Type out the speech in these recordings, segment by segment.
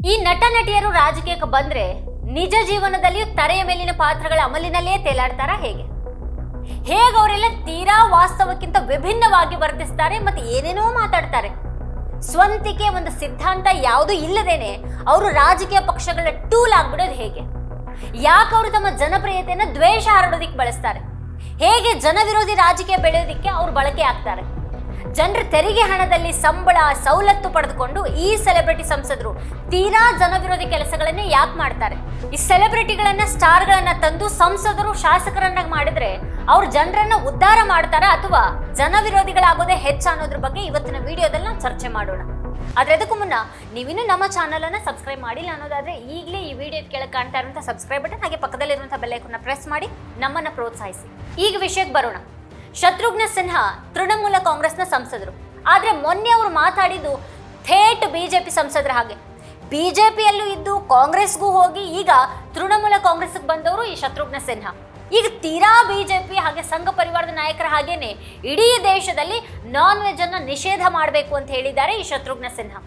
ಈ ನಟ ನಟಿಯರು ರಾಜಕೀಯಕ್ಕೆ ಬಂದ್ರೆ ನಿಜ ಜೀವನದಲ್ಲಿಯೂ ತರೆಯ ಮೇಲಿನ ಪಾತ್ರಗಳ ಅಮಲಿನಲ್ಲೇ ತೇಲಾಡ್ತಾರ ಹೇಗೆ? ಹೇಗೆ ಅವರೆಲ್ಲ ತೀರಾ ವಾಸ್ತವಕ್ಕಿಂತ ವಿಭಿನ್ನವಾಗಿ ವರ್ತಿಸ್ತಾರೆ ಮತ್ತೆ ಏನೇನೋ ಮಾತಾಡ್ತಾರೆ? ಸ್ವಂತಿಕೆ ಒಂದು ಸಿದ್ಧಾಂತ ಯಾವುದೂ ಇಲ್ಲದೇನೆ ಅವರು ರಾಜಕೀಯ ಪಕ್ಷಗಳ ಟೂಲ್ ಆಗ್ಬಿಡೋದು ಹೇಗೆ? ಯಾಕೆ ಅವರು ತಮ್ಮ ಜನಪ್ರಿಯತೆಯನ್ನು ದ್ವೇಷ ಹರಡೋದಿಕ್ಕೆ ಬಳಸ್ತಾರೆ? ಹೇಗೆ ಜನವಿರೋಧಿ ರಾಜಕೀಯ ಬೆಳೆಯೋದಿಕ್ಕೆ ಅವ್ರು ಬಳಕೆ ಆಗ್ತಾರೆ? ಜನರ ತೆರಿಗೆ ಹಣದಲ್ಲಿ ಸಂಬಳ, ಸವಲತ್ತು ಪಡೆದುಕೊಂಡು ಈ ಸೆಲೆಬ್ರಿಟಿ ಸಂಸದರು ತೀರಾ ಜನವಿರೋಧಿ ಕೆಲಸಗಳನ್ನೇ ಯಾಕೆ ಮಾಡ್ತಾರೆ? ಈ ಸೆಲೆಬ್ರಿಟಿಗಳನ್ನ, ಸ್ಟಾರ್ಗಳನ್ನ ತಂದು ಸಂಸದರು, ಶಾಸಕರನ್ನಾಗಿ ಮಾಡಿದ್ರೆ ಅವ್ರ ಜನರನ್ನ ಉದ್ಧಾರ ಮಾಡ್ತಾರ ಅಥವಾ ಜನವಿರೋಧಿಗಳಾಗೋದೇ ಹೆಚ್ಚು ಅನ್ನೋದ್ರ ಬಗ್ಗೆ ಇವತ್ತಿನ ವಿಡಿಯೋದಲ್ಲಿ ನಾವು ಚರ್ಚೆ ಮಾಡೋಣ. ಆದ್ರೆ ಅದಕ್ಕೂ ಮುನ್ನ ನೀವಿನ್ನೂ ನಮ್ಮ ಚಾನಲ್ ಅನ್ನ ಸಬ್ಸ್ಕ್ರೈಬ್ ಮಾಡಿಲ್ಲ ಅನ್ನೋದಾದ್ರೆ ಈಗಲೇ ಈ ವಿಡಿಯೋ ಕೆಳಗೆ ಕಾಣ್ತಾ ಇರುವಂತಹ ಸಬ್ಸ್ಕ್ರೈಬ್ ಬಟನ್ ಹಾಗೆ ಪಕ್ಕದಲ್ಲಿರುವಂತಹ ಬೆಲ್ಲೈಕನ್ನ ಪ್ರೆಸ್ ಮಾಡಿ ನಮ್ಮನ್ನ ಪ್ರೋತ್ಸಾಹಿಸಿ. ಈಗ ವಿಷಯಕ್ಕೆ ಬರೋಣ. ಶತ್ರುಘ್ನ ಸಿನ್ಹಾ ತೃಣಮೂಲ ಕಾಂಗ್ರೆಸ್ನ ಸಂಸದರು. ಆದರೆ ಮೊನ್ನೆ ಅವರು ಮಾತಾಡಿದ್ದು ಥೇಟ್ ಬಿಜೆಪಿ ಸಂಸದರ ಹಾಗೆ. ಬಿಜೆಪಿಯಲ್ಲೂ ಇದ್ದು ಕಾಂಗ್ರೆಸ್ಗೂ ಹೋಗಿ ಈಗ ತೃಣಮೂಲ ಕಾಂಗ್ರೆಸ್ಗೆ ಬಂದವರು ಈ ಶತ್ರುಘ್ನ ಸಿನ್ಹಾ. ಈಗ ತೀರಾ ಬಿಜೆಪಿ ಹಾಗೆ ಸಂಘ ಪರಿವಾರದ ನಾಯಕರ ಹಾಗೇನೆ ಇಡೀ ದೇಶದಲ್ಲಿ ನಾನ್ ವೆಜ್ ಅನ್ನು ನಿಷೇಧ ಮಾಡಬೇಕು ಅಂತ ಹೇಳಿದ್ದಾರೆ ಈ ಶತ್ರುಘ್ನ ಸಿನ್ಹಾ.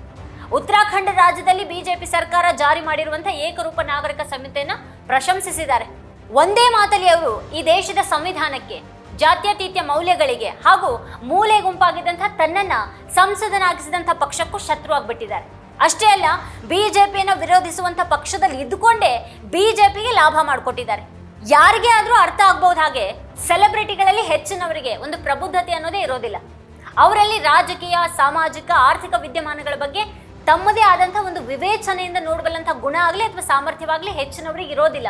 ಉತ್ತರಾಖಂಡ ರಾಜ್ಯದಲ್ಲಿ ಬಿಜೆಪಿ ಸರ್ಕಾರ ಜಾರಿ ಮಾಡಿರುವಂತಹ ಏಕರೂಪ ನಾಗರಿಕ ಸಂಹಿತೆಯನ್ನ ಪ್ರಶಂಸಿಸಿದ್ದಾರೆ. ಒಂದೇ ಮಾತಲ್ಲಿ ಅವರು ಈ ದೇಶದ ಸಂವಿಧಾನಕ್ಕೆ ಜಾತ್ಯತೀತ ಮೌಲ್ಯಗಳಿಗೆ ಹಾಗೂ ಮೂಲೆ ಗುಂಪಾಗಿದ್ದಂಥ ತನ್ನನ್ನ ಸಂಸದನಾಗಿಸಿದಂಥ ಪಕ್ಷಕ್ಕೂ ಶತ್ರು ಆಗಿಬಿಟ್ಟಿದ್ದಾರೆ. ಅಷ್ಟೇ ಅಲ್ಲ, ಬಿಜೆಪಿಯನ್ನು ವಿರೋಧಿಸುವಂಥ ಪಕ್ಷದಲ್ಲಿ ಇದ್ದುಕೊಂಡೇ ಬಿಜೆಪಿಗೆ ಲಾಭ ಮಾಡಿಕೊಟ್ಟಿದ್ದಾರೆ. ಯಾರಿಗೆ ಆದರೂ ಅರ್ಥ ಆಗ್ಬಹುದು ಹಾಗೆ ಸೆಲೆಬ್ರಿಟಿಗಳಲ್ಲಿ ಹೆಚ್ಚಿನವರಿಗೆ ಒಂದು ಪ್ರಬುದ್ಧತೆ ಅನ್ನೋದೇ ಇರೋದಿಲ್ಲ. ಅವರಲ್ಲಿ ರಾಜಕೀಯ, ಸಾಮಾಜಿಕ, ಆರ್ಥಿಕ ವಿದ್ಯಮಾನಗಳ ಬಗ್ಗೆ ತಮ್ಮದೇ ಆದಂಥ ಒಂದು ವಿವೇಚನೆಯಿಂದ ನೋಡಬಲ್ಲಂಥ ಗುಣ ಆಗಲಿ ಅಥವಾ ಸಾಮರ್ಥ್ಯವಾಗಲಿ ಹೆಚ್ಚಿನವರಿಗೆ ಇರೋದಿಲ್ಲ.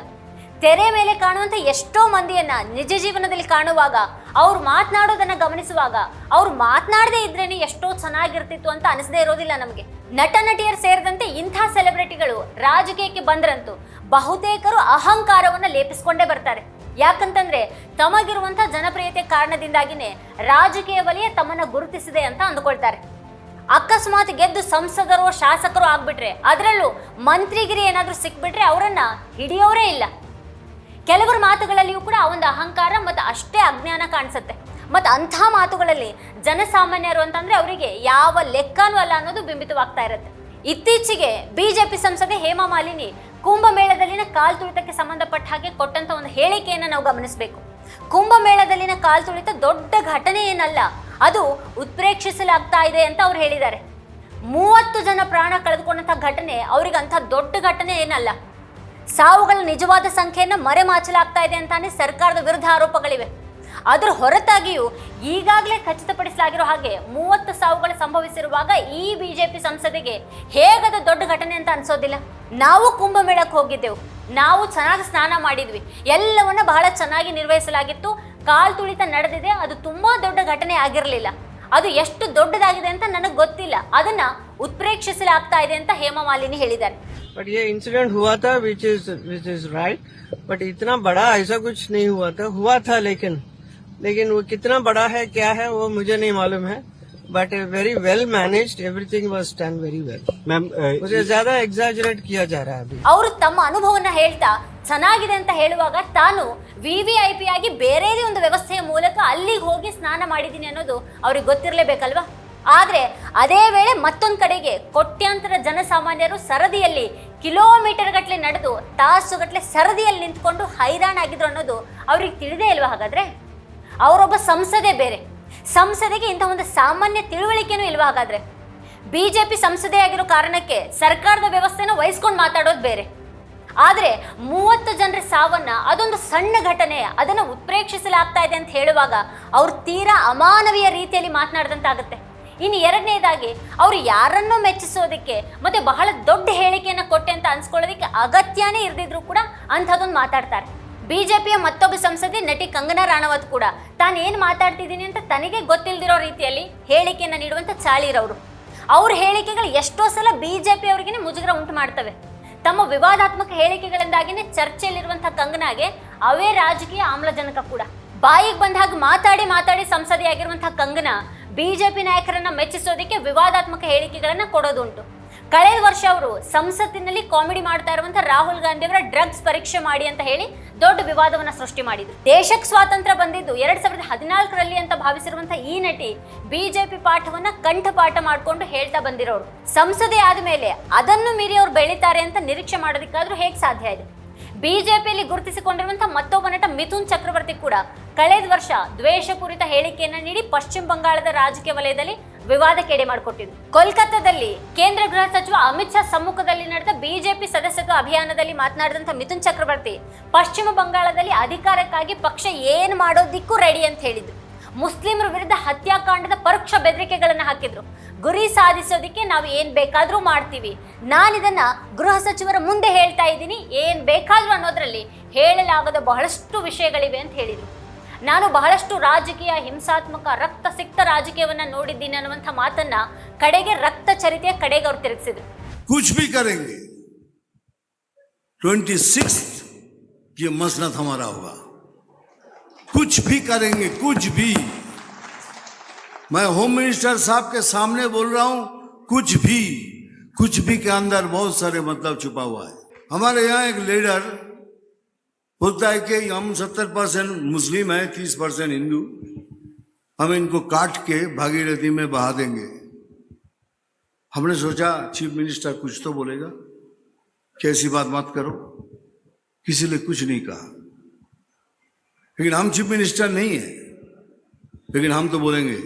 ತೆರೆ ಮೇಲೆ ಕಾಣುವಂಥ ಎಷ್ಟೋ ಮಂದಿಯನ್ನ ನಿಜ ಜೀವನದಲ್ಲಿ ಕಾಣುವಾಗ ಅವ್ರು ಮಾತನಾಡೋದನ್ನ ಗಮನಿಸುವಾಗ ಅವ್ರು ಮಾತನಾಡದೇ ಇದ್ರೇನೆ ಎಷ್ಟೋ ಚೆನ್ನಾಗಿರ್ತಿತ್ತು ಅಂತ ಅನಿಸದೇ ಇರೋದಿಲ್ಲ ನಮಗೆ. ನಟ ನಟಿಯರು ಸೇರಿದಂತೆ ಇಂಥ ಸೆಲೆಬ್ರಿಟಿಗಳು ರಾಜಕೀಯಕ್ಕೆ ಬಂದ್ರಂತೂ ಬಹುತೇಕರು ಅಹಂಕಾರವನ್ನ ಲೇಪಿಸ್ಕೊಂಡೇ ಬರ್ತಾರೆ. ಯಾಕಂತಂದ್ರೆ ತಮಗಿರುವಂಥ ಜನಪ್ರಿಯತೆ ಕಾರಣದಿಂದಾಗಿನೇ ರಾಜಕೀಯ ವಲಯ ತಮ್ಮನ್ನ ಗುರುತಿಸಿದೆ ಅಂತ ಅಂದುಕೊಳ್ತಾರೆ. ಅಕಸ್ಮಾತ್ ಗೆದ್ದು ಸಂಸದರು, ಶಾಸಕರು ಆಗ್ಬಿಟ್ರೆ, ಅದರಲ್ಲೂ ಮಂತ್ರಿಗಿರಿ ಏನಾದರೂ ಸಿಕ್ಬಿಟ್ರೆ ಅವರನ್ನ ಹಿಡಿಯೋರೇ ಇಲ್ಲ. ಕೆಲವರ ಮಾತುಗಳಲ್ಲಿಯೂ ಕೂಡ ಒಂದು ಅಹಂಕಾರ ಮತ್ತು ಅಷ್ಟೇ ಅಜ್ಞಾನ ಕಾಣಿಸುತ್ತೆ. ಮತ್ತು ಅಂಥ ಮಾತುಗಳಲ್ಲಿ ಜನಸಾಮಾನ್ಯರು ಅಂತಂದರೆ ಅವರಿಗೆ ಯಾವ ಲೆಕ್ಕನೂ ಅಲ್ಲ ಅನ್ನೋದು ಬಿಂಬಿತವಾಗ್ತಾ ಇರುತ್ತೆ. ಇತ್ತೀಚೆಗೆ ಬಿಜೆಪಿ ಸಂಸದೆ ಹೇಮಾ ಮಾಲಿನಿ ಕುಂಭಮೇಳದಲ್ಲಿನ ಕಾಲ್ ತುಳಿತಕ್ಕೆ ಸಂಬಂಧಪಟ್ಟ ಹಾಗೆ ಕೊಟ್ಟಂತ ಒಂದು ಹೇಳಿಕೆಯನ್ನು ನಾವು ಗಮನಿಸಬೇಕು. ಕುಂಭಮೇಳದಲ್ಲಿನ ಕಾಲ್ ತುಳಿತ ದೊಡ್ಡ ಘಟನೆ ಏನಲ್ಲ, ಅದು ಉತ್ಪ್ರೇಕ್ಷಿಸಲಾಗ್ತಾ ಇದೆ ಅಂತ ಅವ್ರು ಹೇಳಿದ್ದಾರೆ. ಮೂವತ್ತು ಜನ ಪ್ರಾಣ ಕಳೆದುಕೊಂಡಂಥ ಘಟನೆ ಅವ್ರಿಗೆ ಅಂಥ ದೊಡ್ಡ ಘಟನೆ ಏನಲ್ಲ. ಸಾವುಗಳ ನಿಜವಾದ ಸಂಖ್ಯೆಯನ್ನು ಮರೆಮಾಚಲಾಗ್ತಾ ಇದೆ ಅಂತಾನೆ ಸರ್ಕಾರದ ವಿರುದ್ಧ ಆರೋಪಗಳಿವೆ. ಅದರ ಹೊರತಾಗಿಯೂ ಈಗಾಗಲೇ ಖಚಿತಪಡಿಸಲಾಗಿರೋ ಹಾಗೆ ಮೂವತ್ತು ಸಾವುಗಳು ಸಂಭವಿಸಿರುವಾಗ ಈ ಬಿಜೆಪಿ ಸಂಸದಿಗೆ ಹೇಗದು ದೊಡ್ಡ ಘಟನೆ ಅಂತ ಅನ್ಸೋದಿಲ್ಲ. ನಾವು ಕುಂಭಮೇಳಕ್ಕೆ ಹೋಗಿದ್ದೆವು. ನಾವು ಚೆನ್ನಾಗಿ ಸ್ನಾನ ಮಾಡಿದ್ವಿ. ಎಲ್ಲವನ್ನ ಬಹಳ ಚೆನ್ನಾಗಿ ನಿರ್ವಹಿಸಲಾಗಿತ್ತು. ಕಾಲ್ ತುಳಿತ ನಡೆದಿದೆ. ಅದು ತುಂಬಾ ದೊಡ್ಡ ಘಟನೆ ಆಗಿರಲಿಲ್ಲ. ಅದು ಎಷ್ಟು ದೊಡ್ಡದಾಗಿದೆ ಅಂತ ನನಗೆ ಗೊತ್ತಿಲ್ಲ. ಅದನ್ನ ಉತ್ಪ್ರೇಕ್ಷಿಸಲಾಗ್ತಾ ಇದೆ ಅಂತ ಹೇಮಮಾಲಿನಿ ಹೇಳಿದ್ದಾರೆ. बट ये इंसिडेंट हुआ था which is which is right but इतना बड़ा ऐसा कुछ नहीं हुआ था हुआ था लेकिन लेकिन वो कितना बड़ा है क्या है वो मुझे नहीं मालूम है but very well managed everything was done very well ma'am uh, मुझे ज्यादा एग्जैजरेट किया जा रहा है अभी ಅವರು ತಮ್ಮ ಅನುಭವನ ಹೇಳ್ತಾ ಚೆನ್ನಾಗಿದೆ ಅಂತ ಹೇಳುವಾಗ ತಾನು ವಿ ವಿ ಐ ಪಿ ಆಗಿ ಬೇರೆದೇ ಒಂದು ವ್ಯವಸ್ಥೆಯ ಮೂಲಕ ಅಲ್ಲಿಗೆ ಹೋಗಿ ಸ್ನಾನ ಮಾಡಿದ್ದೀನಿ ಅನ್ನೋದು ಅವ್ರಿಗೆ ಗೊತ್ತಿರಲೇಬೇಕಲ್ವಾ ಆದ್ರೆ ಅದೇ ವೇಳೆ ಮತ್ತೊಂದು ಕಡೆಗೆ ಕೋಟ್ಯಾಂತರ ಜನಸಾಮಾನ್ಯರು ಸರದಿಯಲ್ಲಿ ಕಿಲೋಮೀಟರ್ ಗಟ್ಟಲೆ ನಡೆದು ತಾಸುಗಟ್ಟಲೆ ಸರದಿಯಲ್ಲಿ ನಿಂತ್ಕೊಂಡು ಹೈರಾಣಾಗಿದ್ರು ಅನ್ನೋದು ಅವ್ರಿಗೆ ತಿಳಿದೇ ಇಲ್ವಾ ಹಾಗಾದರೆ? ಅವರೊಬ್ಬ ಸಂಸದೆ ಬೇರೆ. ಸಂಸದೆಗೆ ಇಂಥ ಒಂದು ಸಾಮಾನ್ಯ ತಿಳುವಳಿಕೆನೂ ಇಲ್ವಾ ಜೆ ಪಿ ಸಂಸದೆ ಆಗಿರೋ ಕಾರಣಕ್ಕೆ ಸರ್ಕಾರದ ವ್ಯವಸ್ಥೆನ ವಹಿಸ್ಕೊಂಡು ಮಾತಾಡೋದು ಬೇರೆ. ಆದರೆ ಮೂವತ್ತು ಜನರ ಸಾವನ್ನ ಅದೊಂದು ಸಣ್ಣ ಘಟನೆ, ಅದನ್ನು ಉತ್ಪ್ರೇಕ್ಷಿಸಲಾಗ್ತಾ ಇದೆ ಅಂತ ಹೇಳುವಾಗ ಅವ್ರು ತೀರಾ ಅಮಾನವೀಯ ರೀತಿಯಲ್ಲಿ ಮಾತನಾಡಿದಂತಾಗುತ್ತೆ. ಇನ್ನು ಎರಡನೇದಾಗಿ, ಅವರು ಯಾರನ್ನೋ ಮೆಚ್ಚಿಸೋದಕ್ಕೆ ಮತ್ತು ಬಹಳ ದೊಡ್ಡ ಹೇಳಿಕೆಯನ್ನು ಕೊಟ್ಟೆ ಅಂತ ಅನ್ಸ್ಕೊಳ್ಳೋದಕ್ಕೆ ಅಗತ್ಯನೇ ಇರದಿದ್ರು ಕೂಡ ಅಂಥದ್ದೊಂದು ಮಾತಾಡ್ತಾರೆ. ಬಿ ಜೆ ಪಿಯ ಮತ್ತೊಬ್ಬ ಸಂಸದೆ ನಟಿ ಕಂಗನಾ ರಾಣವತ್ ಕೂಡ ತಾನು ಏನು ಮಾತಾಡ್ತಿದ್ದೀನಿ ಅಂತ ತನಗೆ ಗೊತ್ತಿಲ್ಲದಿರೋ ರೀತಿಯಲ್ಲಿ ಹೇಳಿಕೆಯನ್ನು ನೀಡುವಂಥ ಚಾಳಿರವರು ಅವ್ರ. ಹೇಳಿಕೆಗಳು ಎಷ್ಟೋ ಸಲ ಬಿ ಜೆ ಪಿ ಅವರಿಗೆ ಮುಜುಗರ ಉಂಟು ಮಾಡ್ತವೆ. ತಮ್ಮ ವಿವಾದಾತ್ಮಕ ಹೇಳಿಕೆಗಳಿಂದಾಗಿನೇ ಚರ್ಚೆಯಲ್ಲಿರುವಂಥ ಕಂಗನಾಗೆ ಅವೇ ರಾಜಕೀಯ ಆಮ್ಲಜನಕ ಕೂಡ. ಬಾಯಿಗೆ ಬಂದ ಹಾಗೆ ಮಾತಾಡಿ ಮಾತಾಡಿ ಸಂಸದೆಯಾಗಿರುವಂಥ ಕಂಗನಾ ಬಿಜೆಪಿ ನಾಯಕರನ್ನ ಮೆಚ್ಚಿಸೋದಕ್ಕೆ ವಿವಾದಾತ್ಮಕ ಹೇಳಿಕೆಗಳನ್ನ ಕೊಡೋದುಂಟು. ಕಳೆದ ವರ್ಷ ಅವರು ಸಂಸತ್ತಿನಲ್ಲಿ ಕಾಮಿಡಿ ಮಾಡ್ತಾ ಇರುವಂತ ರಾಹುಲ್ ಗಾಂಧಿ ಅವರ ಡ್ರಗ್ಸ್ ಪರೀಕ್ಷೆ ಮಾಡಿ ಅಂತ ಹೇಳಿ ದೊಡ್ಡ ವಿವಾದವನ್ನ ಸೃಷ್ಟಿ ಮಾಡಿದ್ರು. ದೇಶಕ್ಕೆ ಸ್ವಾತಂತ್ರ್ಯ ಬಂದಿದ್ದು ಎರಡ್ ಸಾವಿರದ ಹದಿನಾಲ್ಕರಲ್ಲಿ ಅಂತ ಭಾವಿಸಿರುವಂತ ಈ ನಟಿ ಬಿಜೆಪಿ ಪಾಠವನ್ನ ಕಂಠಪಾಠ ಮಾಡಿಕೊಂಡು ಹೇಳ್ತಾ ಬಂದಿರೋರು. ಸಂಸದೆ ಆದ್ಮೇಲೆ ಅದನ್ನು ಮೀರಿ ಅವ್ರು ಬೆಳಿತಾರೆ ಅಂತ ನಿರೀಕ್ಷೆ ಮಾಡೋದಕ್ಕಾದ್ರೂ ಹೇಗೆ ಸಾಧ್ಯ ಇದೆ? ಬಿಜೆಪಿಯಲ್ಲಿ ಗುರುತಿಸಿಕೊಂಡಿರುವಂತಹ ಮತ್ತೊಬ್ಬ ನಟ ಮಿಥುನ್ ಚಕ್ರವರ್ತಿ ಕೂಡ ಕಳೆದ ವರ್ಷ ದ್ವೇಷಪೂರಿತ ಹೇಳಿಕೆಯನ್ನ ನೀಡಿ ಪಶ್ಚಿಮ ಬಂಗಾಳದ ರಾಜಕೀಯ ವಲಯದಲ್ಲಿ ವಿವಾದ ಎಡೆ ಮಾಡಿಕೊಟ್ಟಿದ್ರು. ಕೋಲ್ಕತ್ತಾದಲ್ಲಿ ಕೇಂದ್ರ ಗೃಹ ಸಚಿವ ಅಮಿತ್ ಶಾ ಸಮ್ಮುಖದಲ್ಲಿ ನಡೆದ ಬಿಜೆಪಿ ಸದಸ್ಯತ್ವ ಅಭಿಯಾನದಲ್ಲಿ ಮಾತನಾಡಿದಂತ ಮಿಥುನ್ ಚಕ್ರವರ್ತಿ ಪಶ್ಚಿಮ ಬಂಗಾಳದಲ್ಲಿ ಅಧಿಕಾರಕ್ಕಾಗಿ ಪಕ್ಷ ಏನು ಮಾಡೋದಿಕ್ಕೂ ರೆಡಿ ಅಂತ ಹೇಳಿದ್ರು. ಮುಸ್ಲಿಮರ ವಿರುದ್ಧ ಹತ್ಯಾಕಾಂಡದ ಪರೋಕ್ಷ ಬೆದರಿಕೆಗಳನ್ನು ಹಾಕಿದ್ರು. ಗುರಿ ಸಾಧಿಸೋದಿಕ್ಕೆ ನಾವು ಏನ್ ಬೇಕಾದ್ರೂ ಮಾಡ್ತೀವಿ. ನಾನಿದನ್ನ ಗೃಹ ಸಚಿವರ ಮುಂದೆ ಹೇಳ್ತಾ ಇದ್ದೀನಿ. ಏನ್ ಬೇಕಾದ್ರೂ ಅನ್ನೋದ್ರಲ್ಲಿ ಹೇಳಲಾಗದ ಬಹಳಷ್ಟು ವಿಷಯಗಳಿವೆ ಅಂತ ಹೇಳಿದ್ರು. ನಾನು ಬಹಳಷ್ಟು ರಾಜಕೀಯ ಹಿಂಸಾತ್ಮಕ ರಕ್ತ ಸಿಕ್ತ ರಾಜಕೀಯವನ್ನ ನೋಡಿದ್ದೀನಿ ಅನ್ನುವಂಥ ಮಾತನ್ನ ಕಡೆಗೆ ರಕ್ತ ಚರಿತೆಯ ಕಡೆಗೆ ಅವ್ರು ತಿರುಗಿಸಿದ್ರು कुछ भी करेंगे ट्वेंटी सिक्स ये मसनत हमारा होगा कुछ भी करेंगे कुछ भी मैं होम मिनिस्टर साहब के सामने बोल रहा हूं कुछ भी कुछ भी के अंदर बहुत सारे मतलब छुपा हुआ है हमारे यहाँ एक लीडर बोलता है कि हम सत्तर परसेंट मुस्लिम है, तीस परसेंट हिंदू। हम इनको काट के भागीरथी में बहा देंगे। हमने सोचा, चीफ मिनिस्टर कुछ तो बोलेगा कैसी बात मत करो। किसी ने कुछ नहीं कहा। लेकिन हम चीफ मिनिस्टर नहीं है। लेकिन हम तो बोलेंगे,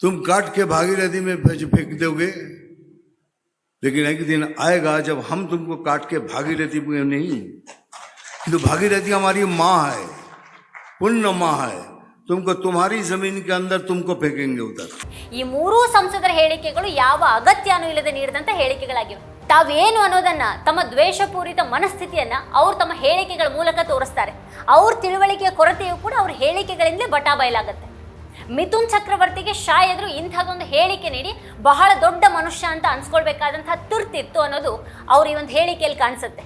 तुम काट के भागीरथी में फेंक दोगे। लेकिन एक दिन आएगा जब हम तुमको काट के भागीरथी में नहीं तो भागीरथी हमारी माँ है पुण्य माँ है तुमको तुम्हारी जमीन के अंदर तुमको फेंकेंगे उधर ಈ ಮೂರೂ ಸಂಸದರ ಹೇಳಿಕೆಗಳು ಯಾವ ಅಗತ್ಯನೂ ಇಲ್ಲದೆ ನೀಡಿದಂತ ಹೇಳಿಕೆಗಳಾಗಿವೆ ತಾವೇನು ಅನ್ನೋದನ್ನ ತಮ್ಮ ದ್ವೇಷಪೂರಿತ ಮನಸ್ಥಿತಿಯನ್ನ ಅವ್ರು ತಮ್ಮ ಹೇಳಿಕೆಗಳ ಮೂಲಕ ತೋರಿಸ್ತಾರೆ ಅವ್ರ ತಿಳುವಳಿಕೆಯ ಕೊರತೆಯು ಕೂಡ ಅವ್ರ ಹೇಳಿಕೆಗಳಿಂದಲೇ ಬಟಾ ಬಯಲಾಗತ್ತೆ ಮಿಥುನ್ ಚಕ್ರವರ್ತಿಗೆ ಶಾ ಎದುರು ಇಂಥದ್ದೊಂದು ಹೇಳಿಕೆ ನೀಡಿ ಬಹಳ ದೊಡ್ಡ ಮನುಷ್ಯ ಅಂತ ಅನ್ಸ್ಕೊಳ್ಬೇಕಾದಂತಹ ತುರ್ತಿತ್ತು ಅನ್ನೋದು ಅವ್ರ ಈ ಒಂದು ಹೇಳಿಕೆಯಲ್ಲಿ ಕಾಣಿಸುತ್ತೆ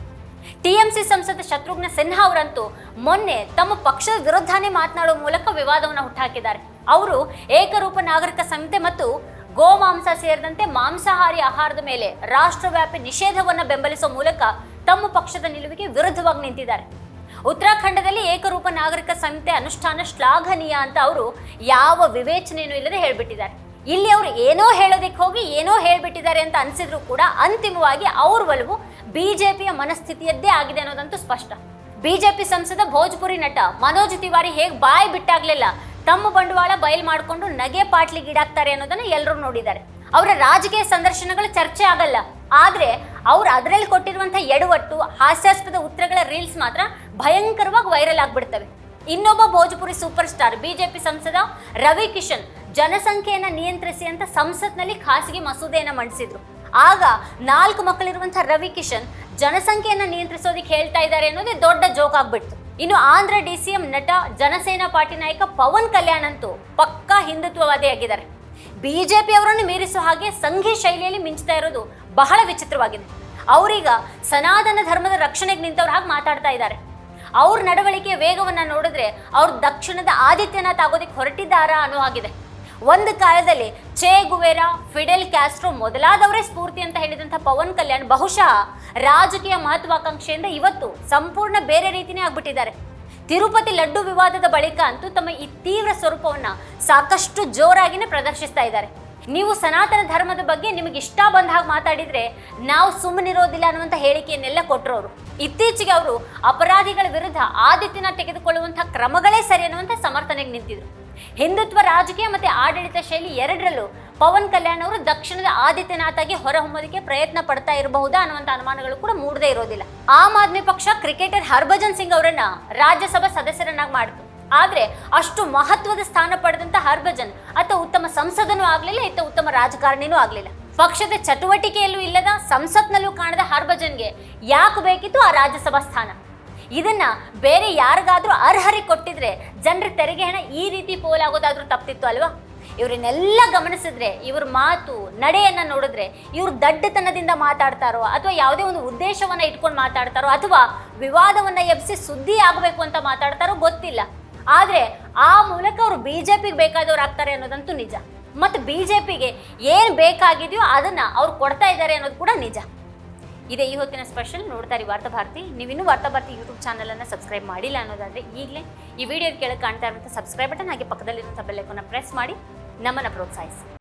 ಟಿಎಂಸಿ ಸಂಸದ ಶತ್ರುಘ್ನ ಸಿನ್ಹಾ ಅವರಂತೂ ಮೊನ್ನೆ ತಮ್ಮ ಪಕ್ಷದ ವಿರುದ್ಧನೇ ಮಾತನಾಡುವ ಮೂಲಕ ವಿವಾದವನ್ನು ಹುಟ್ಟುಹಾಕಿದ್ದಾರೆ ಅವರು ಏಕರೂಪ ನಾಗರಿಕ ಸಂಹಿತೆ ಮತ್ತು ಗೋಮಾಂಸ ಸೇರಿದಂತೆ ಮಾಂಸಾಹಾರಿ ಆಹಾರದ ಮೇಲೆ ರಾಷ್ಟ್ರವ್ಯಾಪಿ ನಿಷೇಧವನ್ನು ಬೆಂಬಲಿಸುವ ಮೂಲಕ ತಮ್ಮ ಪಕ್ಷದ ನಿಲುವಿಗೆ ವಿರುದ್ಧವಾಗಿ ನಿಂತಿದ್ದಾರೆ. ಉತ್ತರಾಖಂಡದಲ್ಲಿ ಏಕರೂಪ ನಾಗರಿಕ ಸಂಹಿತೆ ಅನುಷ್ಠಾನ ಶ್ಲಾಘನೀಯ ಅಂತ ಅವರು ಯಾವ ವಿವೇಚನೆಯೂ ಇಲ್ಲದೆ ಹೇಳ್ಬಿಟ್ಟಿದ್ದಾರೆ. ಇಲ್ಲಿ ಅವರು ಏನೋ ಹೇಳೋದಕ್ಕೆ ಹೋಗಿ ಏನೋ ಹೇಳಿಬಿಟ್ಟಿದ್ದಾರೆ ಅಂತ ಅನಿಸಿದ್ರು ಕೂಡ ಅಂತಿಮವಾಗಿ ಅವ್ರ ಒಲವು ಬಿಜೆಪಿಯ ಮನಸ್ಥಿತಿಯದ್ದೇ ಆಗಿದೆ ಅನ್ನೋದಂತೂ ಸ್ಪಷ್ಟ. ಬಿಜೆಪಿ ಸಂಸದ ಭೋಜ್ಪುರಿ ನಟ ಮನೋಜ್ ತಿವಾರಿ ಹೇಗೆ ಬಾಯಿ ಬಿಟ್ಟಾಗ್ಲಿಲ್ಲ, ತಮ್ಮ ಬಂಡವಾಳ ಬಯಲು ಮಾಡಿಕೊಂಡು ನಗೆ ಪಾಟ್ಲಿಗೀಡಾಗ್ತಾರೆ ಅನ್ನೋದನ್ನ ಎಲ್ಲರೂ ನೋಡಿದ್ದಾರೆ. ಅವರ ರಾಜಕೀಯ ಸಂದರ್ಶನಗಳು ಚರ್ಚೆ ಆಗಲ್ಲ, ಆದರೆ ಅವ್ರು ಅದರಲ್ಲಿ ಕೊಟ್ಟಿರುವಂಥ ಎಡವಟ್ಟು, ಹಾಸ್ಯಾಸ್ಪದ ಉತ್ತರಗಳ ರೀಲ್ಸ್ ಮಾತ್ರ ಭಯಂಕರವಾಗಿ ವೈರಲ್ ಆಗಿಬಿಡ್ತವೆ. ಇನ್ನೊಬ್ಬ ಭೋಜ್ಪುರಿ ಸೂಪರ್ ಸ್ಟಾರ್ ಬಿಜೆಪಿ ಸಂಸದ ರವಿ ಕಿಶನ್ ಜನಸಂಖ್ಯೆಯನ್ನ ನಿಯಂತ್ರಿಸಿ ಅಂತ ಸಂಸತ್ನಲ್ಲಿ ಖಾಸಗಿ ಮಸೂದೆಯನ್ನು ಮಂಡಿಸಿದ್ರು. ಆಗ ನಾಲ್ಕು ಮಕ್ಕಳಿರುವಂತಹ ರವಿ ಕಿಶನ್ ಜನಸಂಖ್ಯೆಯನ್ನ ನಿಯಂತ್ರಿಸೋದಕ್ಕೆ ಹೇಳ್ತಾ ಇದ್ದಾರೆ ಅನ್ನೋದೇ ದೊಡ್ಡ ಜೋಕ್ ಆಗ್ಬಿಡ್ತು. ಇನ್ನು ಆಂಧ್ರ ಡಿ ಸಿ ಎಂ ನಟ ಜನಸೇನಾ ಪಾರ್ಟಿ ನಾಯಕ ಪವನ್ ಕಲ್ಯಾಣ್ ಅಂತೂ ಪಕ್ಕಾ ಹಿಂದುತ್ವವಾದಿಯಾಗಿದ್ದಾರೆ ಬಿಜೆಪಿ ಅವರನ್ನು ಮೀರಿಸುವ ಹಾಗೆ ಸಂಘಿ ಶೈಲಿಯಲ್ಲಿ ಮಿಂಚ್ತಾ ಇರೋದು ಬಹಳ ವಿಚಿತ್ರವಾಗಿದೆ. ಅವರೀಗ ಸನಾತನ ಧರ್ಮದ ರಕ್ಷಣೆಗೆ ನಿಂತವ್ರ ಹಾಗೆ ಮಾತಾಡ್ತಾ ಇದ್ದಾರೆ ಅವ್ರ ನಡವಳಿಕೆಯ ವೇಗವನ್ನು ನೋಡಿದ್ರೆ ಅವ್ರು ದಕ್ಷಿಣದ ಆದಿತ್ಯನಾಥ್ ಆಗೋದಕ್ಕೆ ಹೊರಟಿದ್ದಾರಾ ಅನ್ನೋ ಹಾಗಿದೆ. ಒಂದು ಕಾಲದಲ್ಲಿ ಚೇ ಗುವೇರಾ, ಫಿಡೆಲ್ ಕ್ಯಾಸ್ಟ್ರೋ ಮೊದಲಾದವರೇ ಸ್ಫೂರ್ತಿ ಅಂತ ಹೇಳಿದಂಥ ಪವನ್ ಕಲ್ಯಾಣ್ ಬಹುಶಃ ರಾಜಕೀಯ ಮಹತ್ವಾಕಾಂಕ್ಷೆಯಿಂದ ಇವತ್ತು ಸಂಪೂರ್ಣ ಬೇರೆ ರೀತಿಯೇ ಆಗ್ಬಿಟ್ಟಿದ್ದಾರೆ. ತಿರುಪತಿ ಲಡ್ಡು ವಿವಾದದ ಬಳಿಕ ಅಂತೂ ತಮ್ಮ ಈ ತೀವ್ರ ಸ್ವರೂಪವನ್ನ ಸಾಕಷ್ಟು ಜೋರಾಗಿನೇ ಪ್ರದರ್ಶಿಸ್ತಾ ಇದ್ದಾರೆ. ನೀವು ಸನಾತನ ಧರ್ಮದ ಬಗ್ಗೆ ನಿಮಗೆ ಇಷ್ಟ ಬಂದ ಹಾಗೆ ಮಾತಾಡಿದ್ರೆ ನಾವು ಸುಮ್ಮನಿರೋದಿಲ್ಲ ಅನ್ನುವಂಥ ಹೇಳಿಕೆಯನ್ನೆಲ್ಲ ಕೊಟ್ಟರೋರು ಇತ್ತೀಚೆಗೆ ಅವರು ಅಪರಾಧಿಗಳ ವಿರುದ್ಧ ಆದಿತ್ಯನ ತೆಗೆದುಕೊಳ್ಳುವಂಥ ಕ್ರಮಗಳೇ ಸರಿ ಅನ್ನುವಂಥ ಸಮರ್ಥನೆಗೆ ನಿಂತಿದ್ರು. ಹಿಂದುತ್ವ ರಾಜಕೀಯ ಮತ್ತೆ ಆಡಳಿತ ಶೈಲಿ ಎರಡರಲ್ಲೂ ಪವನ್ ಕಲ್ಯಾಣ್ ಅವರು ದಕ್ಷಿಣದ ಆದಿತ್ಯನಾಥ್ ಆಗಿ ಹೊರಹೊಮ್ಮೋದಕ್ಕೆ ಪ್ರಯತ್ನ ಪಡ್ತಾ ಇರಬಹುದಾ ಅನ್ನುವಂಥ ಅನುಮಾನಗಳು ಕೂಡ ಮೂಡದೇ ಇರೋದಿಲ್ಲ. ಆಮ್ ಆದ್ಮಿ ಪಕ್ಷ ಕ್ರಿಕೆಟರ್ ಹರ್ಭಜನ್ ಸಿಂಗ್ ಅವರನ್ನ ರಾಜ್ಯಸಭಾ ಸದಸ್ಯರನ್ನಾಗಿ ಮಾಡಿತು. ಆದರೆ ಅಷ್ಟು ಮಹತ್ವದ ಸ್ಥಾನ ಪಡೆದಂತ ಹರ್ಭಜನ್ ಅತ್ತ ಉತ್ತಮ ಸಂಸದನೂ ಆಗಲಿಲ್ಲ, ಇತ್ತ ಉತ್ತಮ ರಾಜಕಾರಣಿನೂ ಆಗಲಿಲ್ಲ. ಪಕ್ಷದ ಚಟುವಟಿಕೆಯಲ್ಲೂ ಇಲ್ಲದ ಸಂಸತ್ನಲ್ಲೂ ಕಾಣದ ಹರ್ಭಜನ್ಗೆ ಯಾಕೆ ಬೇಕಿತ್ತು ಆ ರಾಜ್ಯಸಭಾ ಸ್ಥಾನ? ಇದನ್ನ ಬೇರೆ ಯಾರಿಗಾದ್ರೂ ಅರ್ಹರಿಗೆ ಕೊಟ್ಟಿದ್ರೆ ಜನರ ತೆರಿಗೆ ಹಣ ಈ ರೀತಿ ಪೋಲಾಗೋದಾದ್ರೂ ತಪ್ಪಿತ್ತು ಅಲ್ವಾ? ಇವರನ್ನೆಲ್ಲ ಗಮನಿಸಿದ್ರೆ, ಇವ್ರ ಮಾತು, ನಡೆಯನ್ನ ನೋಡಿದ್ರೆ ಇವ್ರು ದಡ್ಡತನದಿಂದ ಮಾತಾಡ್ತಾರೋ ಅಥವಾ ಯಾವುದೇ ಒಂದು ಉದ್ದೇಶವನ್ನ ಇಟ್ಕೊಂಡು ಮಾತಾಡ್ತಾರೋ ಅಥವಾ ವಿವಾದವನ್ನ ಎಬ್ಸಿ ಸುದ್ದಿ ಆಗಬೇಕು ಅಂತ ಮಾತಾಡ್ತಾರೋ ಗೊತ್ತಿಲ್ಲ. ಆದ್ರೆ ಆ ಮೂಲಕ ಅವರು ಪಿಗೆ ಬೇಕಾದವ್ರು ಆಗ್ತಾರೆ ಅನ್ನೋದಂತೂ ನಿಜ. ಮತ್ತು ಬಿ ಜೆ ಪಿಗೆ ಏನು ಬೇಕಾಗಿದೆಯೋ ಅದನ್ನು ಅವ್ರು ಕೊಡ್ತಾ ಇದ್ದಾರೆ ಅನ್ನೋದು ಕೂಡ ನಿಜ. ಇದೇ ಈ ಹೊತ್ತಿನ ಸ್ಪೆಷಲ್ ನೋಡ್ತಾ ಇರಿ ವಾರ್ತಾ ಭಾರತಿ. ನೀವು ಇನ್ನೂ ವಾರ್ತಾ ಭಾರತಿ ಯೂಟ್ಯೂಬ್ ಚಾನಲನ್ನು ಸಬ್ಸ್ಕ್ರೈಬ್ ಮಾಡಿಲ್ಲ ಅನ್ನೋದಾದರೆ ಈಗಲೇ ಈ ವಿಡಿಯೋ ಕೆಳಗೆ ಕಾಣ್ತಾ ಇರುವಂಥ ಸಬ್ಸ್ಕ್ರೈಬ್ ಬಟನ್ ಹಾಗೆ ಪಕ್ಕದಲ್ಲಿರುವಂಥ ಬೆಲ್ಲೈಕನ್ನ ಪ್ರೆಸ್ ಮಾಡಿ ನಮ್ಮನ್ನು ಪ್ರೋತ್ಸಾಹಿಸಿ.